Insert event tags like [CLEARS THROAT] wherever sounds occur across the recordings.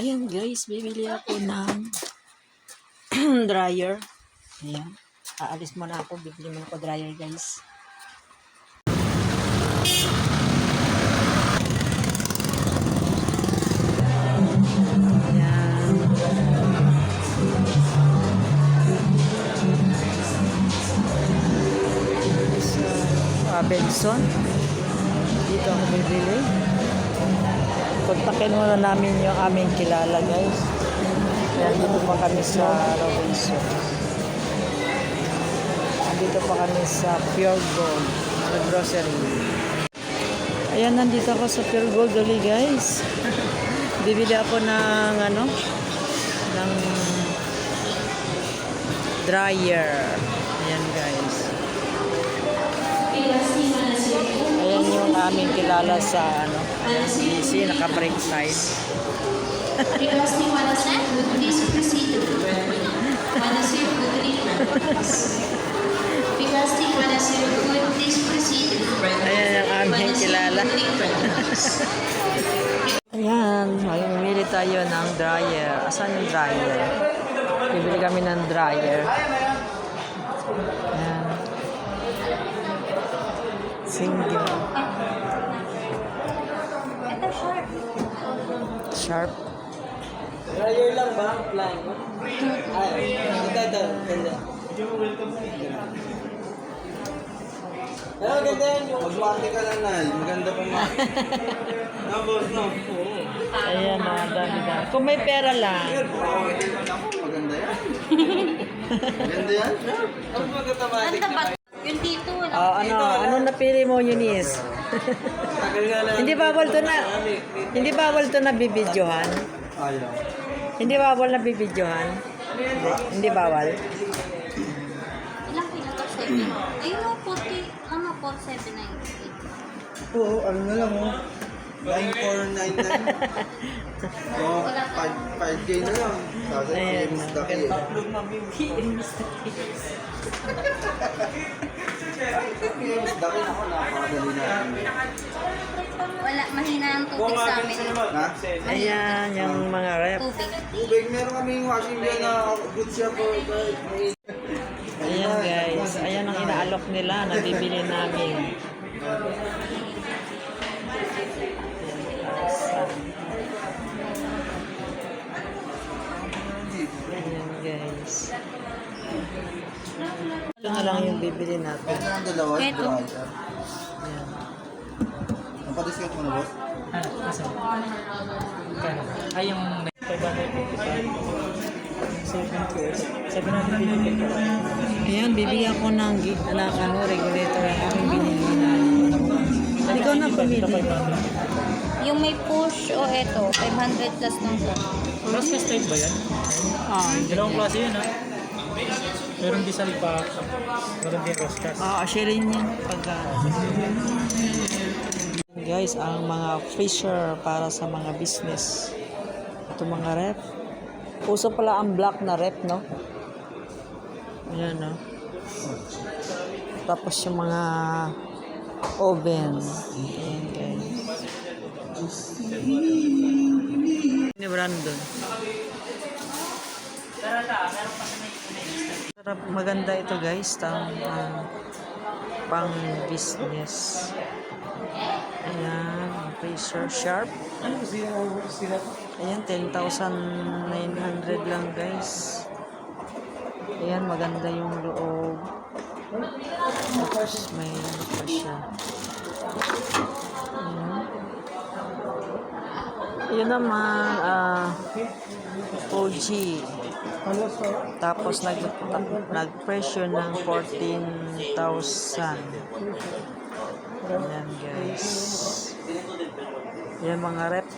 Ayan guys, bibili ako ng [CLEARS THROAT] dryer. Ayan. Aalis muna ako, bibili muna ako dryer guys. Ayan. Benson. Dito ako bibili. Kontakin muna namin yung aming kilala guys. Dito pa kami sa Robinson. Dito pa kami sa Pure Gold, sa grocery. Ayan, nandito ako sa Pure Gold ulit guys. [LAUGHS] Bibili ako ng ano, ng dryer. Ayan guys. Ayan yung aming kilala sa ano, busy, naka-break time. Requesting one snack, please proceed to the Wanna serve food refresh. Requesting wanna serve food, please proceed to the Ayan ang aming kilala. Ayan, mamimili tayo ng dryer. Asan yung dryer? Bibili kami ng dryer. Ayan. Single. Sharp. Dryer lang ba? Plan? Ay, ito, ito. Ganda. Pero ganda yan yung... Mag-party ka na na. Maganda pa mga... [LAUGHS] No, boss, no. Ayan na, dami. Kung may pera lang. Maganda yan. Maganda yan. [LAUGHS] Ang magkatamatik Ganda ba? Yung dito. Oh, ano, ano napili mo, Eunice? Hindi bawal to na, hindi bawal to na bibidyohan. Ayaw. Hindi bawal na bibidyohan. Hindi, bawal. Ilang kilo to? Seven. Ayun, oh, 40. Ano po? 798. Oo, ano na lang oh. 9499. Oo, 5K na lang. Sabi Ayan, ko, Miss Ducky. [LAUGHS] Miss Ako. Wala, mahina ang tubig sa amin. Ha? Ayan, yung mga rep. Tubig. Tubig, meron kaming washing dyan na good siya po. Ayan guys, ayan ang inaalok nila na bibili namin. Na lang yung bibili natin. Ito ang dalawa. Ito. dry. Ayan. Napadiscount mo na boss? Ah, kasi. Kano? Ay, yung 555. 750. Ayan, bibili ako ng na, ano, regulator ang aking binili na. Ikaw na pumili. Yung may push o eto, 500 plus lang po. Plus cast type ba yan? Ah, Dalawang klase yun ha. Meron di sa lipa. Meron din cross cast. Ah, share yun pagka... Guys, ang mga freezer para sa mga business. Ito mga rep. Uso pala ang black na rep, no? Ayan, no? Tapos yung mga oven. Ayan, guys. Ni Brandon. Sarap, maganda ito guys. Tang, ah, pang business. Ayan, freezer sharp. Ayan, 10,900 lang guys. Ayan, maganda yung loob. Tapos may ano pa siya. Ayan. Naman, ah, OG. Tapos nag nag-pressure ng 14,000. Ayan guys. Yan mga rep.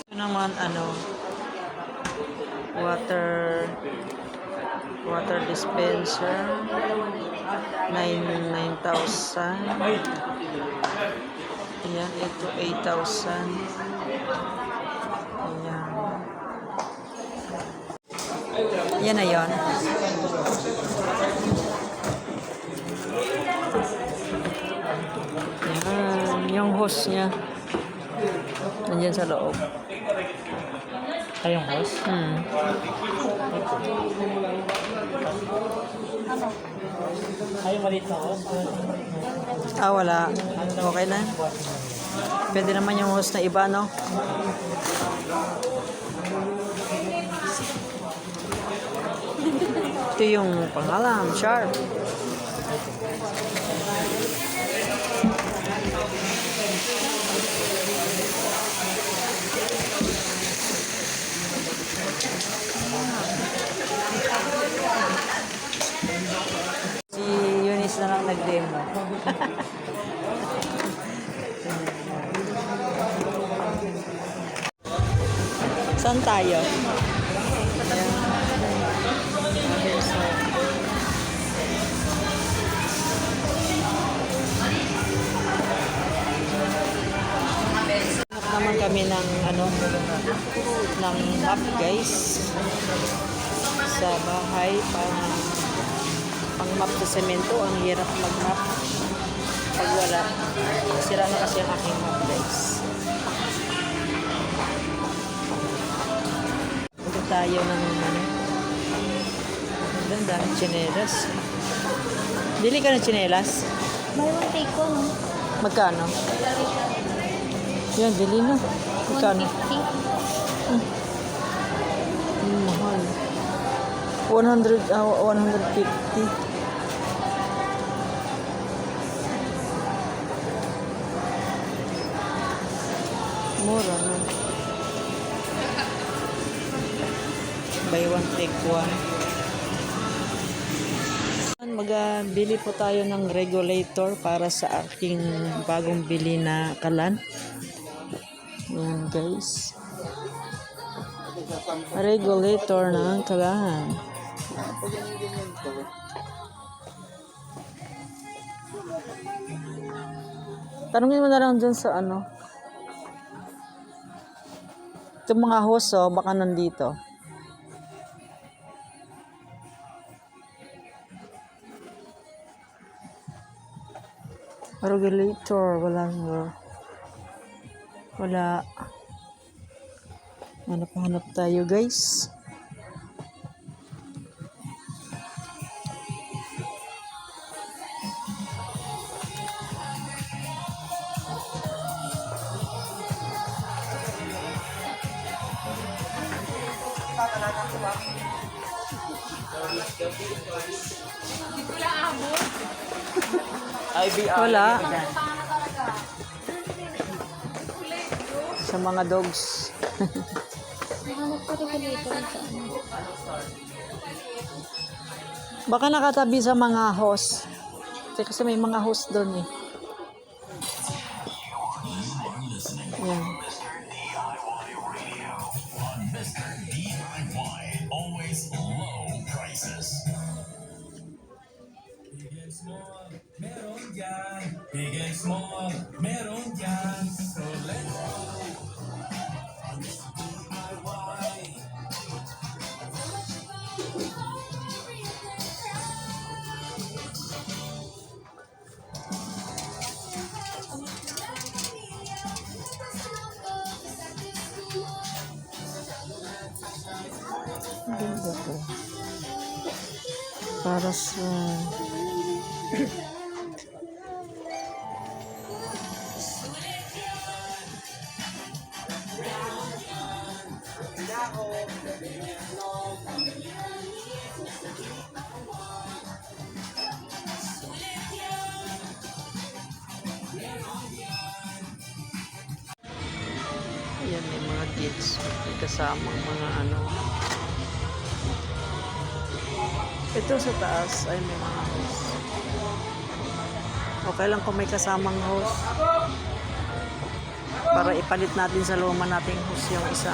Ito naman ano water water dispenser 9 9,000 Ayan, ito 8,000 Ayan Yan na yon. Yan, yung host niya. Nandiyan sa loob. Tayong house. Hmm. Ay, maliit na house. Ah, wala. Okay na. Pwede naman yung host na iba, no? Ito yung pangalan, Sharp. Si Eunice na lang nag-demo. [LAUGHS] Saan tayo? Ng map guys sa bahay pang pang map sa semento ang hirap mag map pag wala sira na kasi ang aking map guys Punta tayo ng ano ang dami chinelas Dili ka ng chinelas? Mayroong take ko, no? Magkano? Yan, bili na. Magkano? 150. Hmm, mahal. 100, ah, 150. Mura no? Buy one, take one. Magbili po tayo ng regulator para sa aking bagong bili na kalan. Yan guys. Regulator ng kalan. Tanungin mo na lang dyan sa ano. Itong mga host, oh, baka nandito. Regulator, wala nga. Wala. Hanap-hanap tayo guys. Wala. Sa mga dogs. [LAUGHS] Sa ano. Baka nakatabi sa mga host. Kasi may mga host doon eh. Yan. Big Para sa... Ayan, may mga kids. May kasamang mga ano. Ito sa taas ay may mga host. Okay lang kung may kasamang host. Para ipalit natin sa luma nating host yung isa.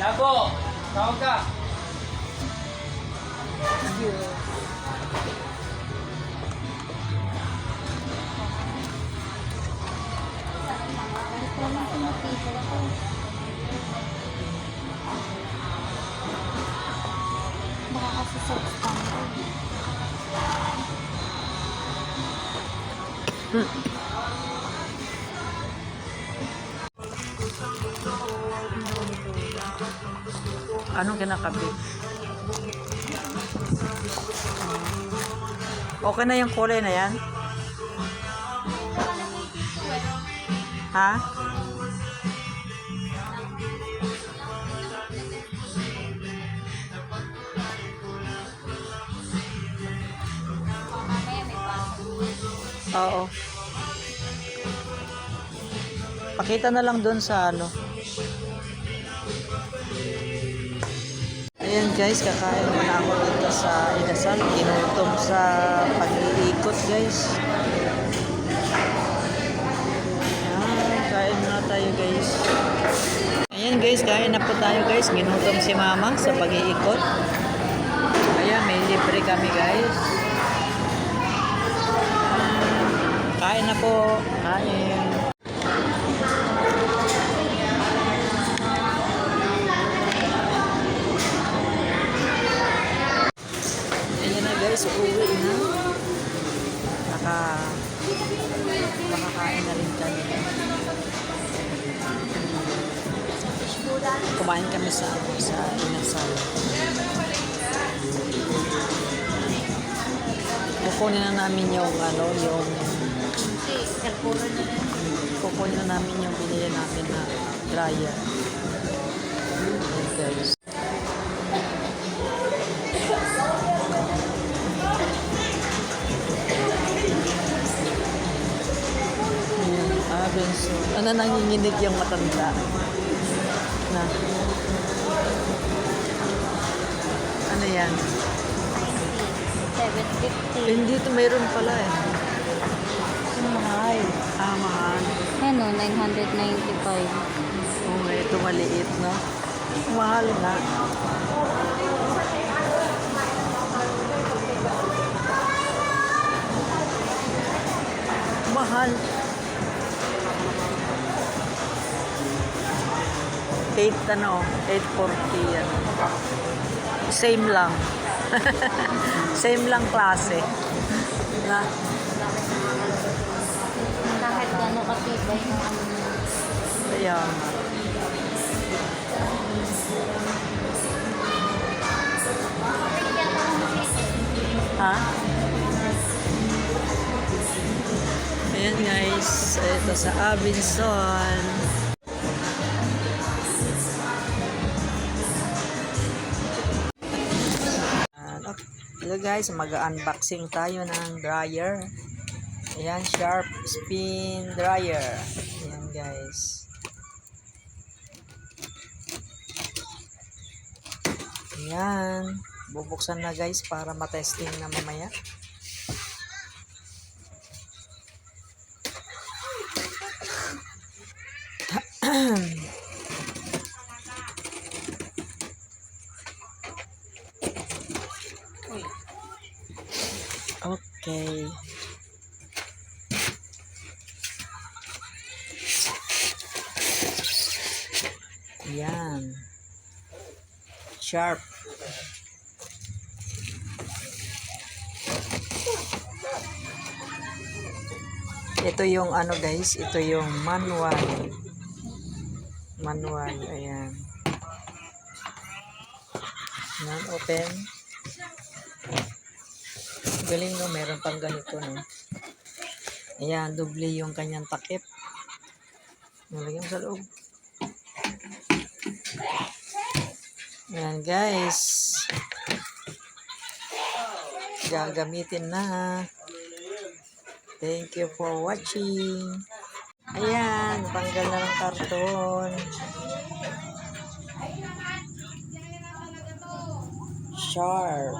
Yabo! Tawag ka! Kahit Mm. Anong kinakabit? Okay na yung kulay na yan? Ha? Oo. Pakita na lang doon sa ano. Ayan guys, kakain muna ako dito sa inasal. Ginutom sa pag-iikot guys. Ayan, kain muna tayo guys. Ayan guys, kain na po tayo guys. Ginutom si mama sa pag-iikot. Ayan, may libre kami guys. Kain na po. Kain. Kukunin na namin yung ano, yung kukunin na namin yung binili namin na dryer. Ayan, ah, benso. Ano nanginginig yung matanda? Na. Ano yan? 750. Hindi ito mayroon pala eh. Mahal. Ah, mahal. Ano, 995. Oo, oh, ito maliit, no? Mahal na. Mahal. 8 ano, 840 yan. Same lang. [LAUGHS] Same lang klase. Na, Kahit gano'n katibay ng ano. kaya nga. Ha? Ayan guys, ito sa Abinson. Hello guys, mag-unboxing tayo ng dryer. Ayan, Sharp Spin Dryer. Ayan guys. Ayan. Bubuksan na guys para matesting na mamaya. Okay. [CLEARS THROAT] Ayan. Sharp. Ito yung ano guys, ito yung manual. Manual, ayan. Ayan, open. Galing no, meron pang ganito no. Ayan, doble yung kanyang takip. Nalagyan sa loob. Ayan guys. Gagamitin na. Thank you for watching. Ayan, tanggal na ng karton. Sharp.